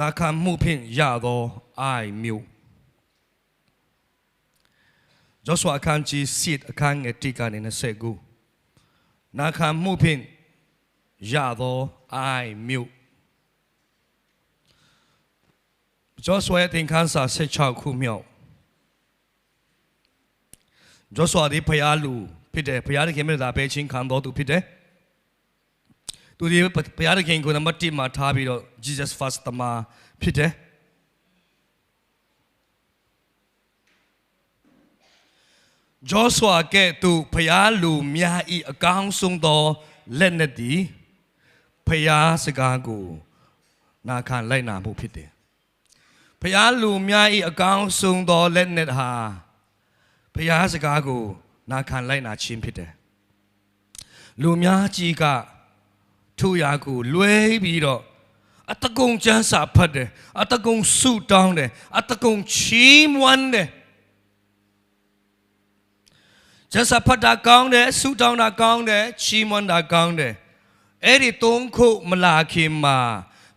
နာခံမှုဖြင့်ရသောအိုင်မျိုးဂျောဆွာအခန်းကြီးစစ်အခန်းငယ်တိကနေ29နာခံမှုဖြင့်ရသောအိုင်မျိုးဂျောဆွာရဲ့သင်ခန်း သခင်မြတ်တာပဲချင်းခံတော်သူဖြစ်တယ်သူဒီဘုရားသခင်ကိုနံပါတ်1မှာထားပြီးတော့ Jesus first တမဖြစ်တယ်ဂျောဆွာကဲ့သို့ဘုရားလူများဤအကောင်းဆုံးသောလက်နက်သည်ဘုရားစကားကိုနာခံလိုက်နာမှုဖြစ်တယ်ဘုရားလူများဤအကောင်းဆုံးသောလက်နက်ဟာဘုရားစကားကိုနာခံလိုက်နာခြင်းဖြစ်တယ်လူများကြီးက ထိုရာကိုလွဲပြီးတော့အတကုံကျန်းစာဖတ်တယ်အတကုံဆုတောင်းတယ်အတကုံချီးမွမ်းတယ်ကျန်းစာဖတ်တာကောင်းတယ်ဆုတောင်းတာကောင်းတယ်ချီးမွမ်းတာကောင်းတယ်အဲ့ဒီသုံးခုမလာခင်မှာ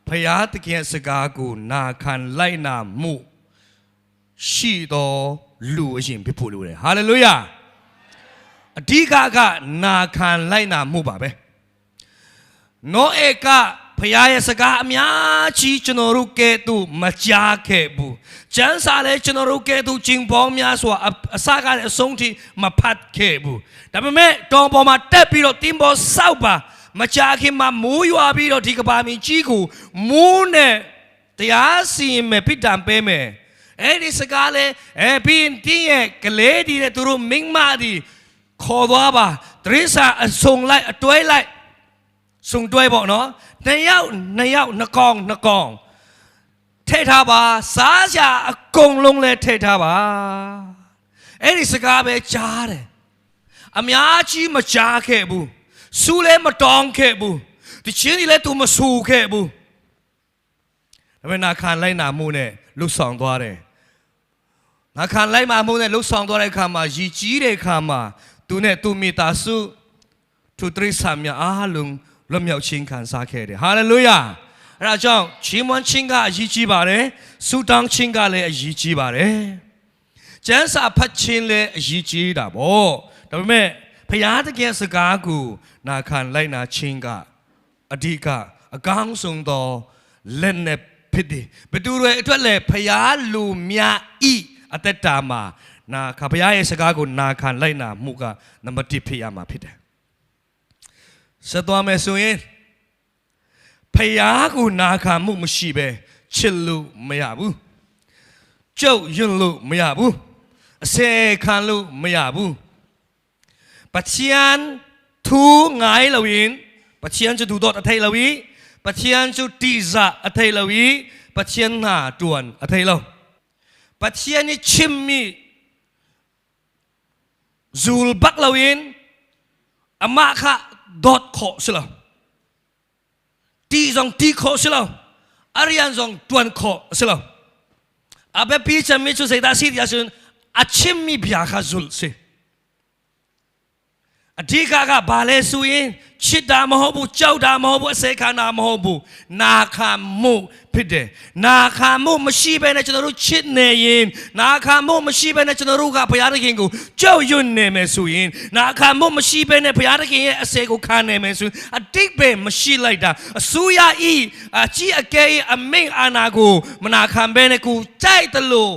ဖယားသခင်ရဲ့စကားကိုနာခံလိုက်နာမှုရှိတော်လူအရှင်ဖြစ်ဖို့လိုတယ်ဟာလေလုယာအဓိကကနာခံလိုက်နာမှုပါပဲ နောဧကဖရားရဲ့စကားအများကြီးကျွန်တော်တို့ကဲ့သို့မကြားခဲ့ဘူး။ကျမ်းစာလည်းကျွန်တော်တို့ကဲ့သို့ကျင့်ပေါင်းများစွာအအစကလည်းအဆုံးထိမဖတ်ခဲ့ဘူး။ဒါပေမဲ့တောင်ပေါ်မှာတက်ပြီးတော့တင်းပေါ်ဆောက်ပါမကြားခင်မှာမိုးရွာပြီးတော့ဒီကဘာမီကြီးကိုမိုးနဲ့တရားစီရင်မယ်ပြစ်ဒဏ်ပေးမယ်။အဲ့ဒီစကားလည်းအဲပြီးရင်တင်းရဲ့ကလေးဒီတဲ့သူတို့မိန်းမဒီခေါ်သွားပါတရိษာအစုံလိုက်အတွဲလိုက် စုံတွဲပေါ့နော်နှစ်ယောက်နှစ်ယောက်နှစ်ကောင်နှစ်ကောင်ထည့်ထားပါစားကြအကုန်လုံးလဲထည့်ထားပါအဲ့ဒီစကားပဲကြားတယ်အများကြီးမကြားခဲ့ဘူးစူးလဲမတောင်းခဲ့ဘူးဒီချင်းကြီးလဲသူမဆူခဲ့ဘူးဒါပေမဲ့နာခံလိုက်နာမှုနဲ့လှုပ်ဆောင်သွားတယ်နာခံလိုက်နာမှုနဲ့လှုပ်ဆောင်သွားတဲ့အခါမှာရည်ကြီးတဲ့အခါမှာသူနဲ့သူမိသားစုသူတရိษံများအားလုံး လွတ်မြောက်ခြင်းခံစားခဲ့တယ်ဟာလေလုယာအဲဒါကြောင့်ချီးမွမ်းခြင်းကအရေးကြီးပါတယ်ဆုတောင်းခြင်းကလည်းအရေးကြီးပါတယ်ကျမ်းစာဖတ်ခြင်းလည်းအရေးကြီးတာပေါ့ဒါပေမဲ့ဖျားတကယ်စကားကိုနာခံလိုက်နာခြင်းကအဓိကအကောင်းဆုံးသောလက်နဲ့ဖြစ်တယ်ဘယ်သူတွေအတွက်လဲဖျားလူများဤအသက်တာမှာနာခဖျားရဲ့စကားကိုနာခံလိုက်နာမှုကနံပါတ်1ဖြစ်ရမှာဖြစ်တယ် ဆက်သွားမယ်ဆိုရင်ဖယားကိုနာခံမှုမရှိပဲချစ်လို့မရဘူးကြုတ်ယွန်းလို့မရဘူးအစေခံလို့မရဘူးပချီယန်သူငိုင်းလို့ရင်ပချီယန်ကျတူတော့အထိုင်လို့ရင်ပချီယန်ကျတီဇာအထိုင်လို့ရင်ပချီယန်နာတွန်အထိုင်လို့ပချီယန်ချစ်မီဇူလ်ဘတ်လို့ရင်အမခ ဒတ်ခေါ်စလောတီဇုံတီခေါ်စလောအရိယန်ဇုံတွန်ခေါ်စလောအဘပီချမီချူစေဒါစီဒီယာဆွန် အချင်မီဗျာခဇုလ်စေအဓိကကဘာလဲဆိုရင်ချစ်တာမဟုတ်ဘူးကြောက်တာမဟုတ်ဘူးအစေခံတာမဟုတ်ဘူးနာခံမှုဖြစ်တယ်နာခံမှုမရှိဘဲနဲ့ကျွန်တော်တို့ချစ်နေရင်နာခံမှုမရှိဘဲနဲ့ကျွန်တော်တို့ကဘုရားသခင်ကိုကြောက်ရွံ့နေမယ်ဆိုရင်နာခံမှုမရှိဘဲနဲ့ဘုရားသခင်ရဲ့အစေကိုခံနေမယ်ဆိုရင်အတိတ်ပဲမရှိလိုက်တာအစိုးရဤအကြီးအကဲ၏အမိန့်အာဏာကိုမနာခံဘဲနဲ့ကိုကြိုက်တယ်လို့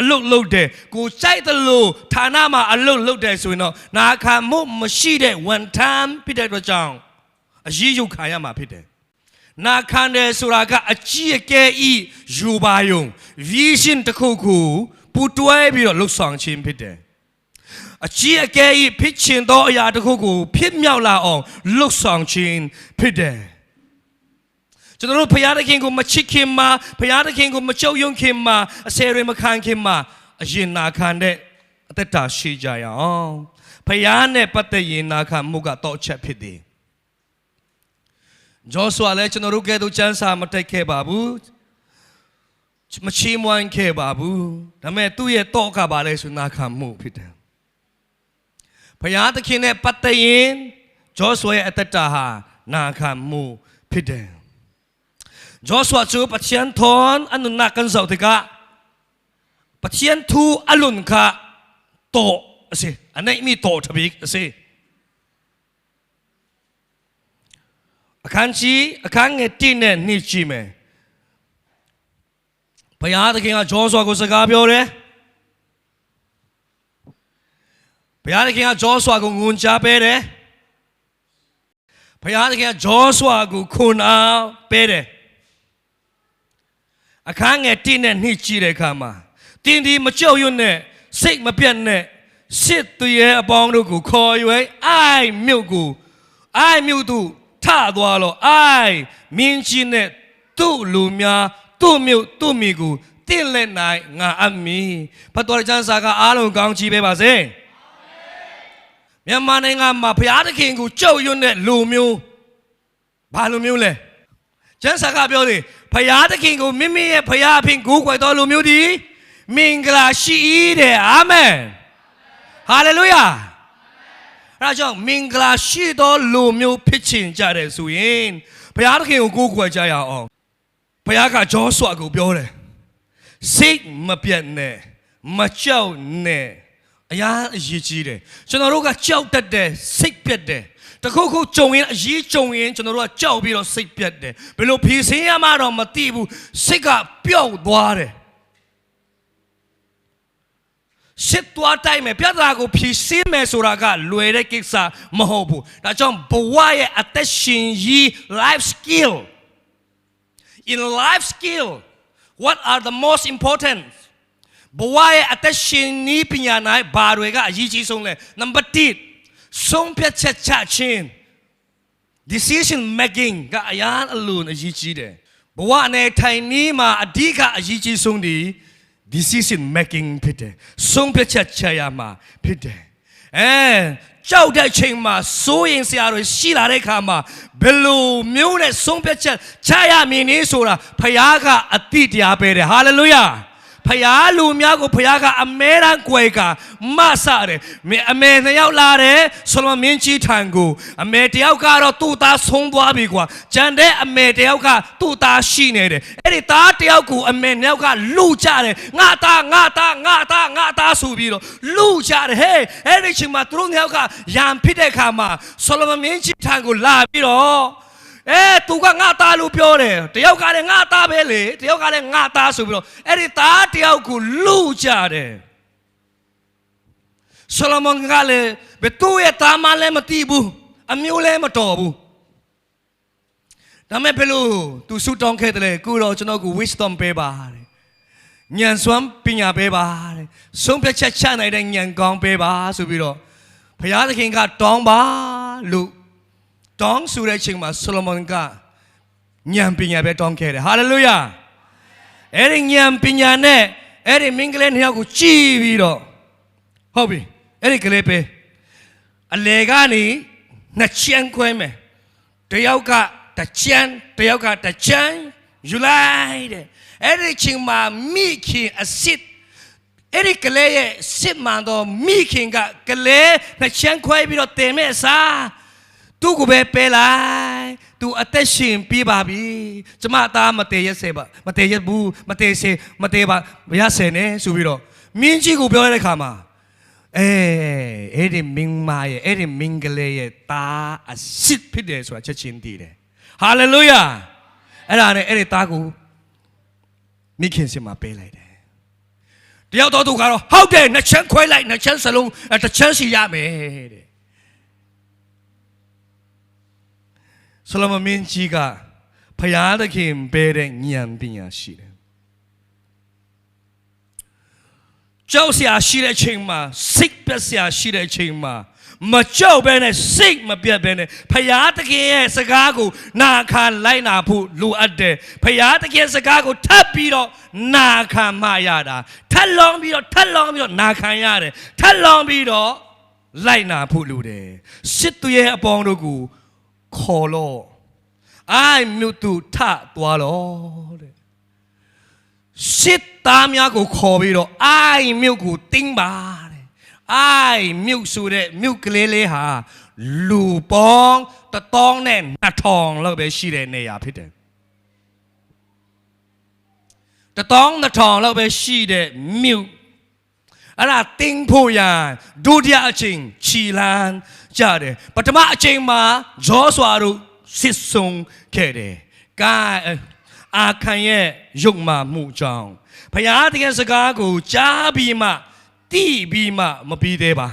အလုတ်လုတ်တယ်ကိုကြိုက်တယ်လို့ဌာနမှာအလုတ်လုတ်တယ်ဆိုရင်တော့နာခံမှုမရှိတဲ့ one time ဖြစ်တဲ့အတွက်ကြောင့်အရေးယူခံရမှာဖြစ်တယ်နာခံတယ်ဆိုတာကအကြီးအကဲဤယူပါယုံ vision တစ်ခုခုပူတွဲပြီးတော့လှုပ်ဆောင်ခြင်းဖြစ်တယ်အကြီးအကဲဤဖြစ်ချင်သောအရာတစ်ခုကိုဖြစ်မြောက်လာအောင်လှုပ်ဆောင်ခြင်းဖြစ်တယ် ကျွန်တော်တို့ဘုရားသခင်ကိုမချစ်ခင်မှာဘုရားသခင်ကိုမကြုံယုံခင်မှာအဆယ်တွေမခံခင်မှာအရင်နာခံတဲ့အသက်တာရှိကြရအောင်ဘုရားနဲ့ပတ်သက်ရင်နာခံမှုကတော့အချက်ဖြစ်တယ်ဂျောဆွာလည်းကျွန်တော်တို့ကဲ့သို့စံစာမတက်ခဲ့ပါဘူးမချီးမွမ်းခဲ့ပါဘူးဒါပေမဲ့သူ့ရဲ့တော့ကပါလဲဆိုနာခံမှုဖြစ်တယ်ဘုရားသခင်နဲ့ပတ်သက်ရင်ဂျောဆွာရဲ့အသက်တာဟာနာခံမှုဖြစ်တယ် จอสวาจูปัจเจียนทอนอันนุนักกันเจ้าติกะปัจเจียนทูอัลุนค่ะโตอะสิอันนี้มีโตทบิกอะสิอาการชีอาการเงตินเนี่นี่ชีเมพยาตะกิงาจอสวากุสกาเปียวเลยพยาตะกิงาจอสวากุงูนจ้าเปเรพยาตะกิงาจอสวากุคุณอาเปเร အခန်းငယ်1နဲ့2ကြည့်တဲ့အခါမှာတင်းဒီမကြောက်ရွံ့နဲ့စိတ်မပြတ်နဲ့စစ်သူရဲ့အပေါင်းတို့ကိုခေါ်ရွယ်အိုင်မြုပ်ကိုအိုင်မြုပ်သူထသွားလို့အိုင်မင်းကြီးနဲ့သူ့လူများသူ့မြုပ်သူ့မိကိုတင့်လက်နိုင်ငါအပ်မည်ဘတ်တော်ကျမ်းစာကအားလုံးကောင်းချီးပေးပါစေမြန်မာနိုင်ငံမှာဘုရားသခင်ကိုကြောက်ရွံ့တဲ့လူမျိုးဘာလူမျိုးလဲ ကျမ်းစာကပြောတယ်ဖယားသခင်ကိုမိမိရဲ့ဖယားအဖင်ကိုးကွယ်တော်လူမျိုးဒီမင်္ဂလာရှိ၏တဲ့အာမင်ဟာလေလုယာအဲဒါကြောင့်မင်္ဂလာရှိတော်လူမျိုးဖြစ်ချင်ကြတယ်ဆိုရင်ဖယားသခင်ကိုကိုးကွယ်ကြရအောင်ဖယားကဂျောဆွာကိုပြောတယ်စိတ်မပြတ်နဲ့မကြောက်နဲ့အရာအရေးကြီးတယ်ကျွန်တော်တို့ကကြောက်တတ်တယ်စိတ်ပြတ်တယ် တခုခုကြုံရင်အရေးကြုံရင်ကျွန်တော်တို့ကကြောက်ပြီးတော့စိတ်ပြတ်တယ်ဘယ်လိုဖြေရှင်းရမှတော့မသိဘူးစိတ်ကပျောက်သွားတယ်စစ်သွားတိုင်းမယ်ပြဿနာကိုဖြေရှင်းမယ်ဆိုတာကလွယ်တဲ့ကိစ္စမဟုတ်ဘူးဒါကြောင့်ဘဝရဲ့အသက်ရှင်ရေး life skill in life skill what are the most important ဘဝရဲ့အသက်ရှင်နည်းပညာ၌ဘာတွေကအရေးကြီးဆုံးလဲ number 1 ဆုံးဖြတ်ချက်ချခြင်း decision making ကအရာအလုံးအရေးကြီးတယ်ဘဝနဲ့ထိုင်နည်းမှာအဓိကအရေးကြီးဆုံးဒီ decision making ဖြစ်တယ်ဆုံးဖြတ်ချက်ချရမှာဖြစ်တယ်အဲကြောက်တဲ့ချိန်မှာစိုးရင်စရာတွေရှိလာတဲ့အခါမှာဘယ်လိုမျိုးနဲ့ဆုံးဖြတ်ချက်ချရမည်နည်းဆိုတာဖခင်ကအတိတရားပဲတယ်ဟာလေလုယာ ဖယားလူများကိုဖယားကအမဲတမ်းကြွယ်ကမဆတယ်မင်းအမဲနှစ်ယောက်လာတယ်ဆိုလိုမင်းကြီးထံကိုအမဲတယောက်ကတော့သူ့သားဆုံးသွားပြီကွာဂျန်တဲ့အမဲတယောက်ကသူ့သားရှိနေတယ်အဲ့ဒီသားတယောက်ကိုအမဲနှစ်ယောက်ကလူကြတယ်ငါသားငါသားငါသားငါသားဆိုပြီးတော့လူကြတယ်ဟဲ့အဲ့ဒီချိန်မှာသူတို့နှစ်ယောက်ကရံဖြစ်တဲ့ခါမှာဆိုလိုမင်းကြီးထံကိုလာပြီးတော့ အဲသူကငါသားလို့ပြောတယ်တယောက်ကလည်းငါသားပဲလေတယောက်ကလည်းငါသားဆိုပြီးတော့အဲ့ဒီသားတယောက်ကိုလူကြတယ်ဆလမန်ကလည်းဘယ်သူ့ရဲ့သားမလည်းမသိဘူးအမျိုးလည်းမတော်ဘူးဒါမဲ့ဘယ်လိုသူဆူတောင်းခဲ့တယ်လေကိုတော့ကျွန်တော်ကို wisdom ပေးပါတဲ့ဉာဏ်စွမ်းပညာပေးပါတဲ့ဆုံးဖြတ်ချက်ချနိုင်တဲ့ဉာဏ်ကောင်းပေးပါဆိုပြီးတော့ဘုရားသခင်ကတောင်းပါလို့ တောင်းဆိုတဲ့အချိန်မှာဆိုလိုမန်ကဉာဏ်ပညာပဲတောင်းခဲ့တယ်ဟာလေလုယာအဲ့ဒီဉာဏ်ပညာနဲ့အဲ့ဒီမင်္ဂလာနှစ်ယောက်ကိုကြည်ပြီးတော့ဟုတ်ပြီအဲ့ဒီကလေးပဲအလေကနေနှစ်ချမ်းခွဲမယ်တယောက်ကတစ်ချမ်းတယောက်ကတစ်ချမ်းယူလိုက်တဲ့အဲ့ဒီချိန်မှာမိခင်အစ်စ်အဲ့ဒီကလေးရဲ့စစ်မှန်တော့မိခင်ကကလေးနှစ်ချမ်းခွဲပြီးတော့တင်မဲ့အစား သူ့ကိုပဲပဲလိုက်သူအသက်ရှင်ပြပါပြီကျမအသားမတည်ရက်စေပါမတည်ရက်ဘူးမတည်စေမတည်ပါမရစေနဲ့ဆိုပြီးတော့မင်းကြီးကိုပြောရတဲ့ခါမှာအဲအဲ့ဒီမင်းမရဲ့အဲ့ဒီမင်္ဂလေးရဲ့တာအစစ်ဖြစ်တယ်ဆိုတာချက်ချင်းသိတယ်ဟာလေလုယာအဲ့ဒါနဲ့အဲ့ဒီတာကိုမိခင်စင်မှာပေးလိုက်တယ်တယောက်တော့သူကတော့ဟုတ်တယ်နှစ်ချမ်းခွဲလိုက်နှစ်ချမ်းစလုံးအဲ့တစ်ချမ်းစီရမယ်တဲ့ ဆလမမင်းကြီးကဖယားသခင်ပေးတဲ့ဉာဏ်ပညာရှိတယ်။ကြောက်စရာရှိတဲ့ချိန်မှာစိတ်ပြက်စရာရှိတဲ့ချိန်မှာမကြောက်ဘဲနဲ့စိတ်မပြတ်ဘဲနဲ့ဖယားသခင်ရဲ့စကားကိုနာခံလိုက်နာဖို့လိုအပ်တယ်။ဖယားသခင်စကားကိုထပ်ပြီးတော့နာခံမှရတာ။ထပ်လောင်းပြီးတော့ထပ်လောင်းပြီးတော့နာခံရတယ်။ထပ်လောင်းပြီးတော့လိုက်နာဖို့လိုတယ်။စစ်သူရဲ့အပေါင်းတို့ကို ခေါ်လို့အိုင်မြို့သူထသွားလို့တဲ့စစ်သားများကိုခေါ်ပြီးတော့အိုင်မြို့ကိုတင်းပါတဲ့အိုင်မြို့ဆိုတဲ့မြို့ကလေးလေးဟာလူပေါင်းတထောင်နဲ့နှစ်ထောင်လောက်ပဲရှိတဲ့နေရာဖြစ်တယ်တတောင်းတစ်ထောင်လောက်ပဲရှိတဲ့မြို့အဲ့ဒါတင်းဖို့ရန်ဒုတိယအချိန်ခြီလန်း ကြတယ်ပထမအချိန်မှာဂျောဆွာတို့စစ်ဆုံခဲ့တယ်ကာအာခံရဲ့ရုပ်မှမှုကြောင့်ဘုရားတကယ်စကားကိုကြားပြီးမှတိပြီးမှမပြီးသေးပါ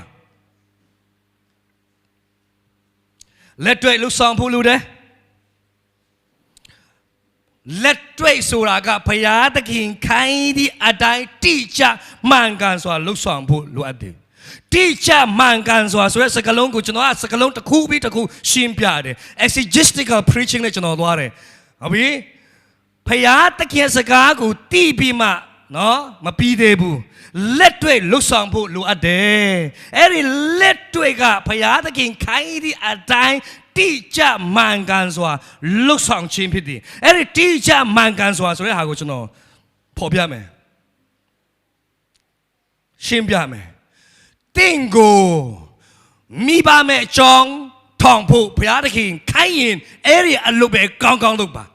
လက်တွေ့လှူဆောင်ဖို့လိုတယ်လက်တွေ့ဆိုတာကဘုရားသခင်ခိုင်းသည့်အတိုင်းတိကျမှန်ကန်စွာလှုပ်ဆောင်ဖို့လိုအပ်တယ် တိကျမှန်ကန်စွာဆိုတဲ့စကားလုံးကိုကျွန်တော်ကစကားလုံးတစ်ခုပြီးတစ်ခုရှင်းပြတယ် exegetical preaching နဲ့ကျွန်တော်သွားတယ်ဟုတ်ပြီဖယားတခင်စကားကိုတီးပြီးမှနော်မပြီးသေးဘူးလက်တွေ့လှုပ်ဆောင်ဖို့လိုအပ်တယ်အဲ့ဒီလက်တွေ့ကဖယားတခင်ခိုင်းသည့်အတိုင်းတိကျမှန်ကန်စွာလှုပ်ဆောင်ခြင်းဖြစ်တယ်အဲ့ဒီတိကျမှန်ကန်စွာဆိုတဲ့ဟာကိုကျွန်တော်ဖော်ပြမယ်ရှင်းပြမယ် တင့်ကိုမိဘမဲ့အကြောင်းထောင်ဖို့ဘုရားသခင်ခိုင်းရင်အဲ့ဒီအလုပ်ပဲကောင်းကောင်းလုပ်ပါတ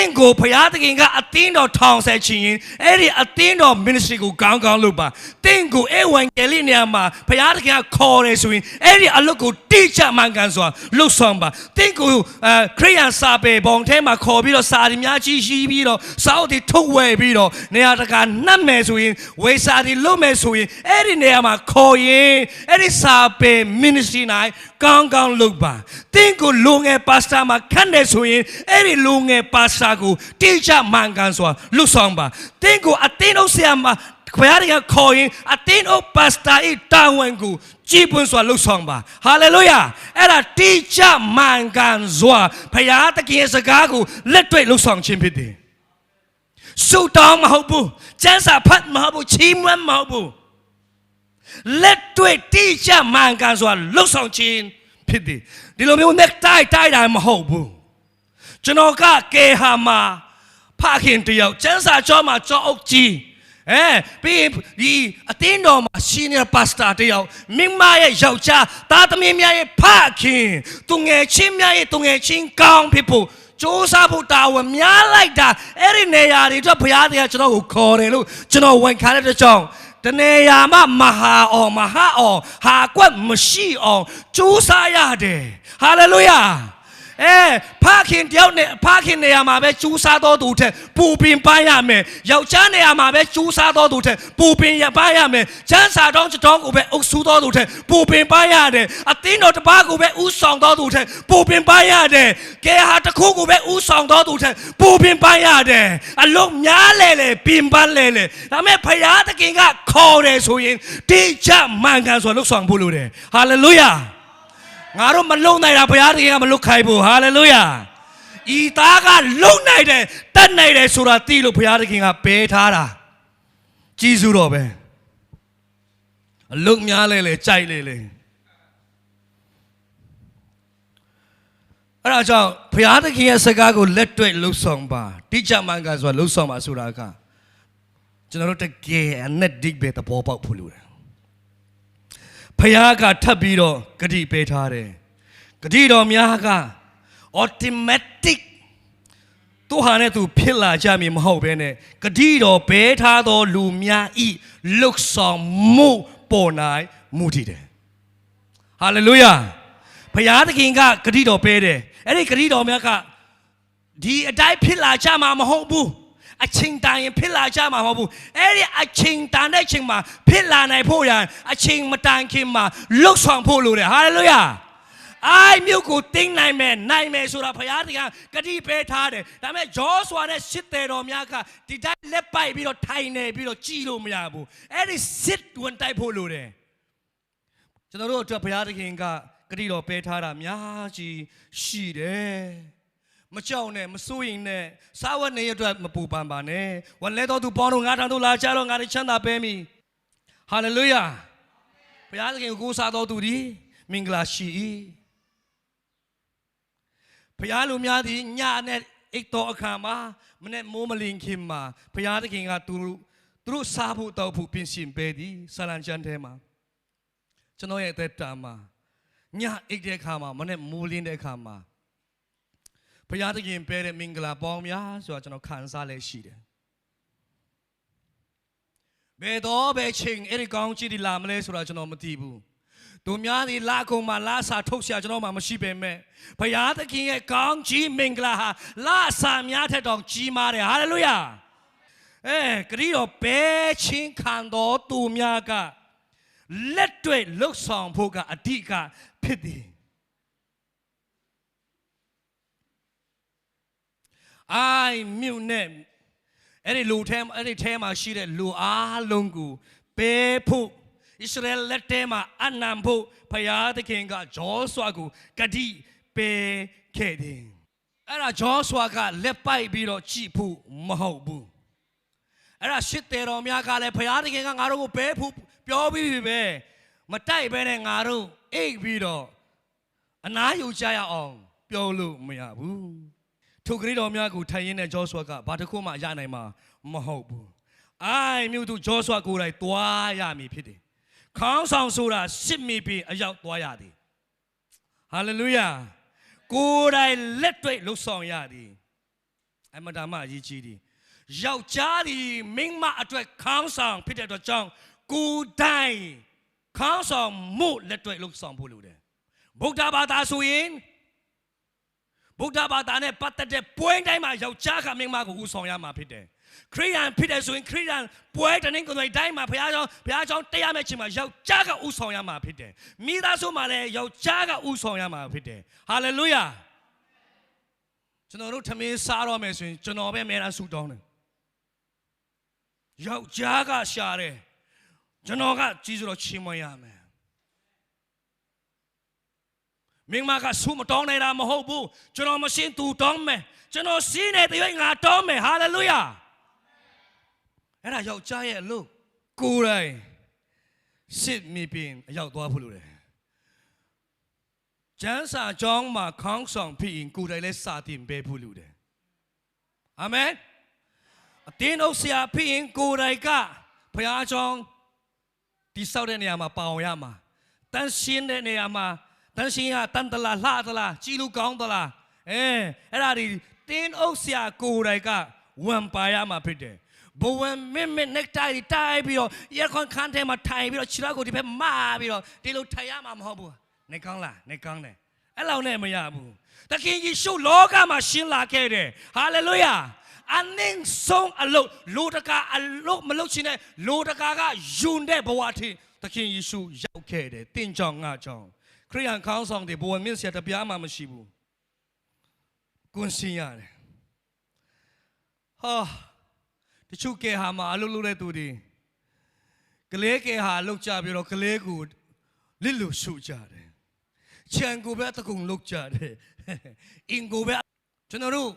င့်ကိုဘုရားသခင်ကအသင်းတော်ထောင်ဆက်ချင်ရင်အဲ့ဒီအသင်းတော် ministry ကိုကောင်းကောင်းလုပ်ပါတင့်ကိုအေဝံဂေလိနေရာမှာဘုရားသခင်ကခေါ်တယ်ဆိုရင်အဲ့ဒီအလုပ်ကိုတိကျမှန်ကန်စွာလုပ်ဆောင်ပါတင့်ကိုအဲခရိယန်စာပေပုံထဲမှာခေါ်ပြီးတော့စာရီများကြီးရှိပြီးတော့စာအုပ်တွေထုတ်ဝယ်ပြီးတော့နေရာတကာနှက်မယ်ဆိုရင်ဝေစာတွေလုပ်မယ်ဆိုရင်အဲ့ဒီနေရာမှာခေါ်ရင်အဲ့ဒီစာပေ ministry နိုင် ကောင်းကောင်းလုပ်ပါတင့်ကိုလူငယ်ပါစတာမှာခန့်တယ်ဆိုရင်အဲ့ဒီလူငယ်ပါစတာကိုတိကျမှန်ကန်စွာလွတ်ဆောင်ပါတင့်ကိုအတင်းအောင်ဆရာမှာခွဲရတဲ့ခေါ်ရင်အတင်းအောင်ပါစတာဤတာဝန်ကိုကြည်ပွင့်စွာလှုပ်ဆောင်ပါဟာလေလုယာအဲ့ဒါတိကျမှန်ကန်စွာဘုရားသခင်ရဲ့စကားကိုလက်တွေ့လှုပ်ဆောင်ခြင်းဖြစ်တယ်ဆုတောင်းမဟုတ်ဘူးကျမ်းစာဖတ်မဟုတ်ဘူးချီးမွမ်းမဟုတ်ဘူး လက်တွေ့တိကျမှန်ကန်စွာလှုပ်ဆောင်ခြင်းဖြစ်တယ်ဒီလိုမျိုး neck tie တိုက်တာမဟုတ်ဘူးကျွန်တော်ကကေဟာမှာဖခင်တယောက်ကျမ်းစာကျောင်းမှာကျောင်းအုပ်ကြီးအဲပြီးရင်ဒီအတင်းတော်မှာ senior pastor တယောက်မိမရဲ့ယောက်ျားသားသမီးများရဲ့ဖခင်သူငယ်ချင်းများရဲ့သူငယ်ချင်းကောင်းဖြစ်ဖို့စူးစမ်းဖို့တာဝန်များလိုက်တာအဲ့ဒီနေရာတွေအတွက်ဘုရားတရားကျွန်တော်ကိုခေါ်တယ်လို့ကျွန်တော်ဝန်ခံတဲ့ကြောင့် တနေရာမှာမဟာအောင်မဟာအောင်ဟာကွက်မရှိအောင်စူးစမ်းရတယ်ဟာလေလုယာ အဲဖခင်တယောက်နဲ့ဖခင်နေရာမှာပဲကျူးစားတော်သူတဲ့ပူပင်ပန်းရမယ်ယောက်ျားနေရာမှာပဲကျူးစားတော်သူတဲ့ပူပင်ရပန်းရမယ်ချမ်းစာတော်တောင်းကိုပဲအုပ်ဆူတော်သူတဲ့ပူပင်ပန်းရတယ်အသင်းတော်တစ်ပါးကိုပဲဥဆောင်တော်သူတဲ့ပူပင်ပန်းရတယ်ကဲဟာတစ်ခုကိုပဲဥဆောင်တော်သူတဲ့ပူပင်ပန်းရတယ်အလုံးများလေလေပင်ပန်းလေလေဒါမဲ့ဖယားသခင်ကခေါ်တယ်ဆိုရင်တိကျမှန်ကန်စွာလှုပ်ဆောင်ဖို့လိုတယ်ဟာလေလုယာ ငါတို့မလုံနိုင်တာဘုရားသခင်ကမလွတ်ခိုင်းဘူးဟာလေလုယာဤသားကလုံနိုင်တယ်တတ်နိုင်တယ်ဆိုတာသိလို့ဘုရားသခင်ကဘဲထားတာကြီးစုတော်ပဲအလုတ်များလဲလဲကြိုက်လဲလဲအဲ့ဒါကြောင့်ဘုရားသခင်ရဲ့စကားကိုလက်တွေ့လှုပ်ဆောင်ပါတိကျမှန်ကန်ဆိုတာလှုပ်ဆောင်ပါဆိုတာကကျွန်တော်တို့တကယ်အနက်ဒိတ်ပဲသဘောပေါက်ဖို့လိုတယ် ဖခင်ကထပ်ပြီးတော့ဂတိပေးထားတယ်ဂတိတော်များက automatic သူဟာနဲ့သူဖြစ်လာကြမည်မဟုတ်ဘဲနဲ့ဂတိတော်ဘဲထားသောလူများဤလုတ်ဆောင်မှုပေါ်နိုင်မူတည်တယ်ဟာလေလုယာဘုရားသခင်ကဂတိတော်ပေးတယ်အဲ့ဒီဂတိတော်များကဒီအတိုင်းဖြစ်လာကြမှာမဟုတ်ဘူး အချိန်တန်ရင်ဖြစ်လာကြမှာမဟုတ်ဘူးအဲ့ဒီအချိန်တန်တဲ့အချိန်မှာဖြစ်လာနိုင်ဖို့ရန်အချိန်မတန်ခင်မှာလှုပ်ဆောင်ဖို့လိုတယ်ဟာလေလုယာအိုင်မြို့ကိုတင်းနိုင်မယ်နိုင်မယ်ဆိုတာဘုရားတရားဂတိပေးထားတယ်ဒါပေမဲ့ဂျောဆွာတဲ့စစ်တယ်တော်များကဒီတိုင်းလက်ပိုက်ပြီးတော့ထိုင်နေပြီးတော့ကြည်လို့မရဘူးအဲ့ဒီစစ်ဝင်တိုက်ဖို့လိုတယ်ကျွန်တော်တို့အတွက်ဘုရားသခင်ကဂတိတော်ပေးထားတာအများကြီးရှိတယ် မကြောက်နဲ့မစိုးရင်နဲ့စားဝတ်နေရအတွက်မပူပန်ပါနဲ့ဝန်လဲတော်သူပေါင်းတို့ငါတောင်တို့လာကြတော့ငါတွေချမ်းသာပေးမိဟာလေလုယာဘုရားသခင်ကိုကိုးစားတော်သူဒီမင်္ဂလာရှိ၏ဘုရားလူများသည်ညနဲ့အိတ်တော်အခါမှာမနဲ့မိုးမလင်ခင်မှာဘုရားသခင်ကသူတို့သူတို့စားဖို့တောက်ဖို့ပြင်ဆင်ပေးသည်ဆလန်ချန်ထဲမှာကျွန်တော်ရဲ့အသက်တာမှာညအိတ်တဲ့အခါမှာမနဲ့မိုးလင်းတဲ့အခါမှာ ဘုရားသခင်ပေးတဲ့မင်္ဂလာပေါင်းများဆိုတာကျွန်တော်ခံစားလဲရှိတယ်ဘယ်တော့ဘယ်ချိန်အဲ့ဒီကောင်းကြီးဒီလာမလဲဆိုတာကျွန်တော်မသိဘူးသူများဒီလာကုန်မှာလာစာထုတ်ရှာကျွန်တော်မှမရှိပေမဲ့ဘုရားသခင်ရဲ့ကောင်းကြီးမင်္ဂလာဟာလာစာများထက်တောင်ကြီးမားတယ်ဟာလေလုယာအဲခရီးတော်ဘယ်ချင်းခံတော်သူများကလက်တွေ့လှုပ်ဆောင်ဖို့ကအဓိကဖြစ်သည် အိုင်မြုပ်နဲ့အဲ့ဒီလူထဲမှာအဲ့ဒီထဲမှာရှိတဲ့လူအားလုံးကိုပေးဖို့ဣသရေလလက်ထဲမှာအနံဖို့ဖယားသခင်ကဂျောဆွာကိုဂတိပေးခဲ့တယ်အဲ့ဒါဂျောဆွာကလက်ပိုက်ပြီးတော့ကြည့်ဖို့မဟုတ်ဘူးအဲ့ဒါရှစ်တယ်တော်များကလည်းဖယားသခင်ကငါတို့ကိုပေးဖို့ပြောပြီးပြီပဲမတိုက်ဘဲနဲ့ငါတို့အိတ်ပြီးတော့အနားယူကြရအောင်ပြောလို့မရဘူး ထိုခရီးတော်များကိုထိုင်ရင်းတဲ့ဂျောဆွာကဘာတစ်ခုမှရနိုင်မှာမဟုတ်ဘူး။အိုင်မြို့သူဂျောဆွာကိုယ်တိုင်သွားရမည်ဖြစ်တယ်။ခေါင်းဆောင်ဆိုတာစစ်မိပြီးအရောက်သွားရသည်။ဟာလေလုယာ။ကိုယ်တိုင်လက်တွေ့လှုပ်ဆောင်ရသည်။အမတမအရေးကြီးသည်။ယောက်ျားသည်မိန်းမအတွက်ခေါင်းဆောင်ဖြစ်တဲ့အတွက်ကြောင့်ကိုယ်တိုင်ခေါင်းဆောင်မှုလက်တွေ့လှုပ်ဆောင်ဖို့လိုတယ်။ဗုဒ္ဓဘာသာဆိုရင် ဗုဒ္ဓဘာသာနဲ့ပတ်သက်တဲ့ပွဲတိုင်းမှာယောက်ျားကမိန်းမကိုဦးဆောင်ရမှာဖြစ်တယ်ခရိယန်ဖြစ်တယ်ဆိုရင်ခရိယန်ပွဲတနင်္ဂနွေတိုင်းမှာဘုရားကျောင်းဘုရားကျောင်းတရားမဲ့ချိန်မှာယောက်ျားကဦးဆောင်ရမှာဖြစ်တယ်မိသားစုမှာလည်းယောက်ျားကဦးဆောင်ရမှာဖြစ်တယ်ဟာလေလုယာကျွန်တော်တို့ထမင်းစားတော့မယ်ဆိုရင်ကျွန်တော်ပဲအများအားဆူတောင်းတယ်ယောက်ျားကရှာတယ်ကျွန်တော်ကကြီးစိုးတော့ချီးမွမ်းရမယ် မင်းမကဆူမတောင်းနေတာမဟုတ်ဘူးကျွန်တော်မရှင်းသူတောင်းမယ်ကျွန်တော်ရှင်းနေတဲ့ရွေးငါတောင်းမယ်ဟာလေလုယာအဲ့ဒါယောက်ျားရဲ့အလုပ်ကိုယ်တိုင်စစ်မိပင်အရောက်သွားဖို့လိုတယ်ကျမ်းစာကြောင်းမှာခေါင်းဆောင်ဖြစ်ရင်ကိုယ်တိုင်လည်းစာတင်ပေးဖို့လိုတယ်အာမင်အတင်းအုပ်ဆရာဖြစ်ရင်ကိုယ်တိုင်ကဘုရားကျောင်းတိဆောက်တဲ့နေရာမှာပါအောင်ရမှာတန်းရှင်းတဲ့နေရာမှာ တန်းရှင်းရတန်တလားလှသလားကြည်လူကောင်းသလားအဲအဲ့ဒါဒီတင်းအုပ်ဆရာကိုယ်တိုင်ကဝန်ပါရမှာဖြစ်တယ်ဘဝမင်းမင်း necktie တိုက်ပြီးတော့ရက်ခွန်ခန်းထဲမှာထိုင်ပြီးတော့ခြေထောက်ကိုဒီဘက်မပြီးတော့ဒီလိုထိုင်ရမှာမဟုတ်ဘူးနေကောင်းလားနေကောင်းတယ်အဲ့လောက်နဲ့မရဘူးသခင်ယေရှုလောကမှာရှင်းလာခဲ့တယ်ဟာလေလုယာအနင်းဆုံးအလုတ်လူတကာအလုတ်မလုတ်ချင်တဲ့လူတကာကယွန်တဲ့ဘဝထိသခင်ယေရှုရောက်ခဲ့တယ်တင့်ကြောင်ငါကြောင် ခရိယန်ခေါင်းဆောင်တွေဘဝမြင့်ဆရာတပြားမှမရှိဘူးကွန်စင်ရတယ်ဟာတချို့ကဲဟာမှာအလုတ်လုတ်တဲ့သူတွေကလေးကဲဟာလုတ်ကြပြီးတော့ကလေးကိုလစ်လို့ရှုကြတယ်ချန်ကိုပဲတကုံလုတ်ကြတယ်အင်ကိုပဲကျွန်တော်တို့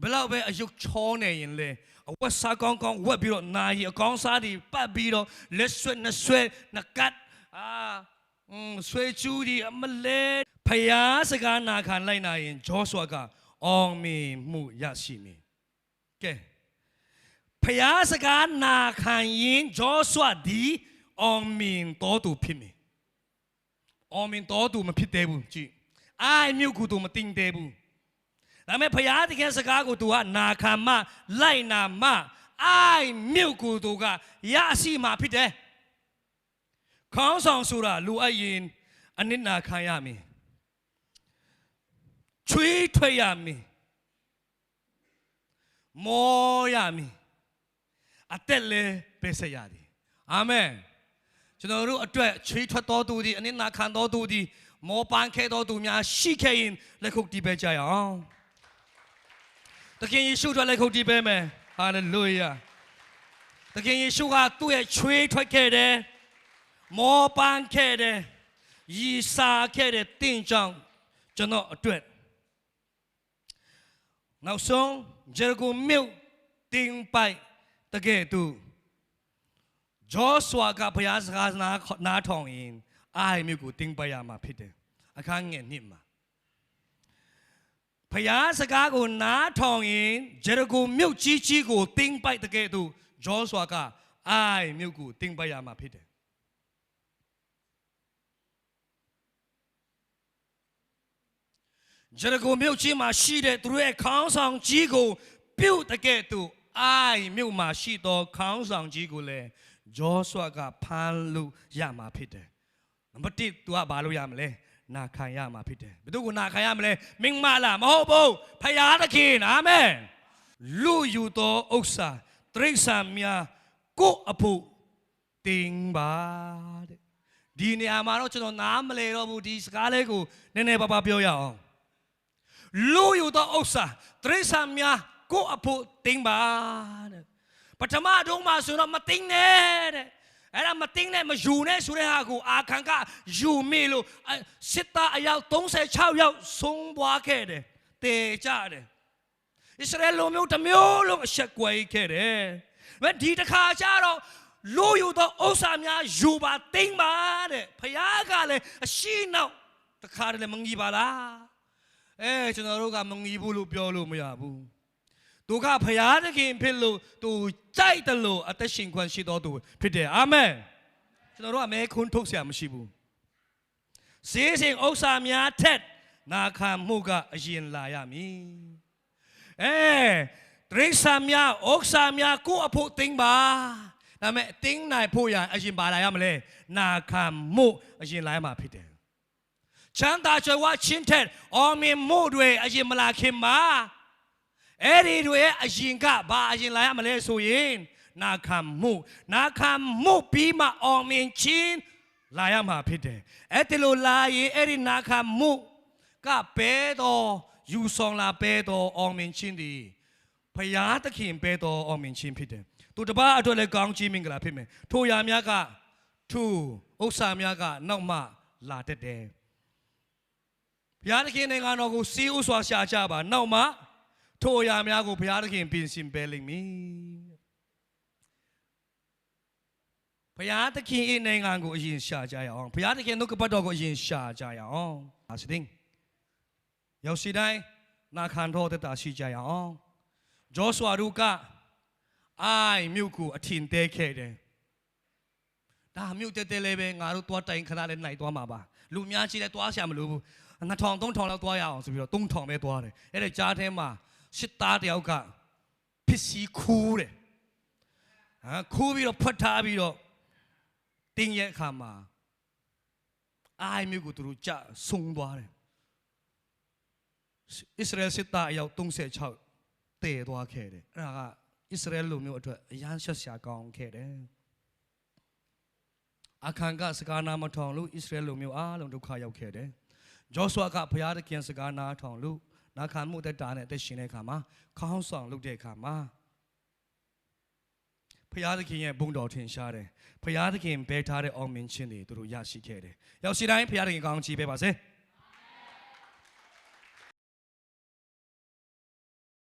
ဘယ်လောက်ပဲအယုတ်ချောနေရင်လဲအဝတ်စားကောင်းကောင်းဝတ်ပြီးတော့နာရီအကောင်းစားတွေပတ်ပြီးတော့လက်ဆွဲနှဆွဲနှကတ်အာ อืมဆွေချူဒီအမလဲဖယားစကားနာခံလိုက်နာရင်ဂျောဆွာကအောင်မင်မှုရရှိမည်ကဲဖယားစကားနာခံရင်ဂျောဆွာဒီအောင်မင်တော်သူဖြစ်မည်အောင်မင်တော်သူမဖြစ်သေးဘူးကြည့်အိုင်မြုပ်ကူသူမတင်သေးဘူး ဒါပေမဲ့ဖယားတကယ်စကားကို तू ကနာခံမလိုက်နာမအိုင်မြုပ်ကို तू ကရရှိမှာဖြစ်တယ် ခေါင်းဆောင်ဆိုတာလူအပ်ရင်အနစ်နာခံရမည်ချွေးထွက်ရမည်မောရမည်အသက်လည်းပဲဆက်ရသည်အာမင်ကျွန်တော်တို့အတွက်ချွေးထွက်တော်သူသည်အနစ်နာခံတော်သူသည်မောပန်းခဲ့တော်သူများရှိခဲ့ရင်လက်ခုပ်တီးပေးကြရအောင်သခင်ယေရှုအတွက်လည်းခုတ်တီးပေးမယ်ဟာလေလုယာသခင်ယေရှုကသူ့ရဲ့ချွေးထွက်ခဲ့တယ် မောပန်းခဲ့တယ်ရီစာခဲ့တယ်တင့်ကြောင့်ကျွန်တော်အတွက်နောက်ဆုံးဂျေရကိုမြို့တင်ပိုက်တကယ်သူဂျောဆွာကဘုရားစကားနာနားထောင်ရင်အာဟိမြို့ကိုတင်ပိုက်ရမှာဖြစ်တယ်အခန်းငယ်နှစ်မှာဖျားစကားကိုနားထောင်ရင်ဂျေရကိုမြုပ်ကြီးကြီးကိုတင်းပိုက်တဲ့ကဲ့သို့ဂျောဆွာကအိုင်မြုပ်ကိုတင်းပိုက်ရမှာဖြစ်တယ် ဂျေရကိုမြုပ်ကြီးမှာရှိတဲ့သူတို့ရဲ့ခေါင်းဆောင်ကြီးကိုပြုတ်တဲ့ကဲ့သို့အိုင်မြုပ်မှာရှိသောခေါင်းဆောင်ကြီးကိုလည်းဂျောဆွာကဖမ်းလို့ရမှာဖြစ်တယ်နံပါတ်1 तू ကဘာလို့ရမလဲနာခံရမှာဖြစ်တယ်ဘယ်သူကိုနာခံရမလဲမင်းမလားမဟုတ်ဘူးဖယားသခင်အာမင်လူယူသောဥစ္စာတရိษံများကိုယ့်အဖို့တင်ပါတဲ့ဒီနေရာမှာတော့ကျွန်တော်နားမလဲတော့ဘူးဒီစကားလေးကိုနည်းနည်းပါးပါးပြောရအောင် လူယူသောဥစ္စာတရိษံများကိုယ့်အဖို့တင်ပါတဲ့ပထမတုန်းမှာဆိုတော့မတင်နဲ့တဲ့အဲ့ဒါမတင်နဲ့မယူနဲ့ဆိုတဲ့ဟာကိုအာခံကယူမိလို့အဲစစ်သားအယောက်36ယောက်ဆုံးသွားခဲ့တယ်တေကြတယ်ဣသရေလလူမျိုးတစ်မျိုးလုံးအဆက်ကွယ်ခဲ့တယ်။ဒါဒီတစ်ခါကျတော့လူယူသောဥစ္စာများယူပါတိမ့်ပါတဲ့ဖခင်ကလည်းအရှိနောက်တစ်ခါတည်းလည်းမငီပါလား။ အဲကျွန်တော်တို့ကမငီးဘူးလို့ပြောလို့မရဘူးသူကဖရာသခင်ဖြစ်လို့သူကြိုက်တယ်လို့အသက်ရှင်ခွင့်ရှိတော်သူဖြစ်တယ်အာမင်ကျွန်တော်တို့ကမဲခွန်းထုတ်ဆရာမရှိဘူးစည်းစိမ်ဥစ္စာများထက်နာခံမှုကအရင်လာရမည်အဲတရိษာများဥစ္စာများကိုအဖို့သိမ့်ပါဒါမဲ့သိမ့်နိုင်ဖို့ရန်အရင်ပါလာရမလဲနာခံမှုအရင်လာရမှာဖြစ်တယ် ချမ်းသာကြွယ်ဝချင်းတဲ့အော်မင်မှုတွေအရင်မလာခင်မှာအဲ့ဒီတွေအရင်ကဘာအရင်လာရမလဲဆိုရင်နာခံမှုနာခံမှုပြီးမှအော်မင်ချင်းလာရမှာဖြစ်တယ်အဲ့ဒီလိုလာရင်အဲ့ဒီနာခံမှုကဘဲတော်ယူဆောင်လာဘဲတော်အော်မင်ချင်းဒီဖယားသခင်ဘဲတော်အော်မင်ချင်းဖြစ်တယ်သူတပားအတွက်လည်းကောင်းချီးမင်္ဂလာဖြစ်မယ်ထိုရာများကသူဥစ္စာများကနောက်မှလာတတ်တယ် ဘုရားသခင်နိုင်ငံတော်ကိုစီးဥစွာရှာကြပါနောက်မှထိုအရာများကိုဘုရားသခင်ပြင်ဆင်ပေးလိမ့်မည်ဘုရားသခင်၏နိုင်ငံကိုအရင်ရှာကြရအောင်ဘုရားသခင်နှုတ်ကပတ်တော်ကိုအရင်ရှာကြရအောင်အစတင်းရောက်စီတိုင်းနာခံတော်တတ်တာရှိကြရအောင်ဂျောဆွာတို့ကအိုင်မြို့ကိုအထင်သေးခဲ့တယ်ဒါမြို့တဲတဲလေးပဲငါတို့သွားတိုင်ခဏလေးနိုင်သွားမှာပါလူများကြီးလည်းသွားရှာမလို့ဘူး 2000 3000လောက်သွားရအောင်ဆိုပြီးတော့3000ပဲသွားတယ်အဲ့ဒါကြားထဲမှာစစ်သားတယောက်ကပစ္စည်းခူးတယ်ဟာခူးပြီးတော့ဖတ်ထားပြီးတော့တင်းရဲ့အခါမှာအိုင်မြို့ကိုသူတို့ကြဆုံသွားတယ်ဣသရေလစစ်သားအယောက်36တည်သွားခဲ့တယ်အဲ့ဒါကဣသရေလလူမျိုးအတွက်အရန်ရှက်ရှာကောင်းခဲ့တယ်အခန့်ကစကားနာမထောင်လို့ဣသရေလလူမျိုးအားလုံးဒုက္ခရောက်ခဲ့တယ် ဂျောဆွာကဘုရားသခင်စကားနာထောင်လို့နာခံမှုတက်တာနဲ့အသက်ရှင်တဲ့အခါမှာခေါင်းဆောင်လုပ်တဲ့အခါမှာဖျားသခင်ရဲ့ဘုံတော်ထင်ရှားတယ်ဖျားသခင်ဘဲထားတဲ့အောင်မြင်ခြင်းတွေသူတို့ရရှိခဲ့တယ်ရောက်စီတိုင်းဖျားသခင်ကောင်းချီးပေးပါစေ။